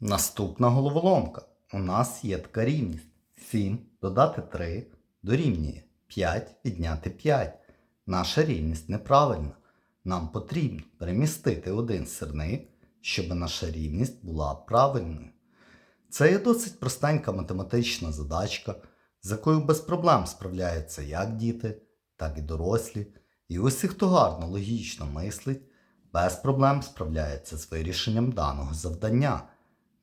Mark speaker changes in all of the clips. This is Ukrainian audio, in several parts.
Speaker 1: Наступна головоломка. У нас є така рівність. 7 додати 3 дорівнює 5 відняти 5. Наша рівність неправильна. Нам потрібно перемістити один сирник, щоб наша рівність була правильною. Це є досить простенька математична задачка, з якою без проблем справляються як діти, так і дорослі. І усі, хто гарно логічно мислить, без проблем справляється з вирішенням даного завдання.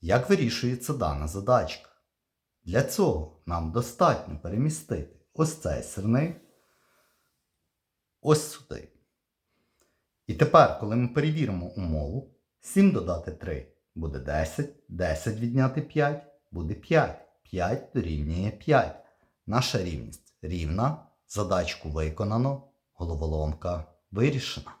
Speaker 1: Як вирішується дана задачка? Для цього нам достатньо перемістити ось цей сирник ось сюди. І тепер, коли ми перевіримо умову, 7 додати 3 буде 10, 10 відняти 5 буде 5. 5 дорівнює 5. Наша рівність рівна, задачку виконано, головоломка вирішена.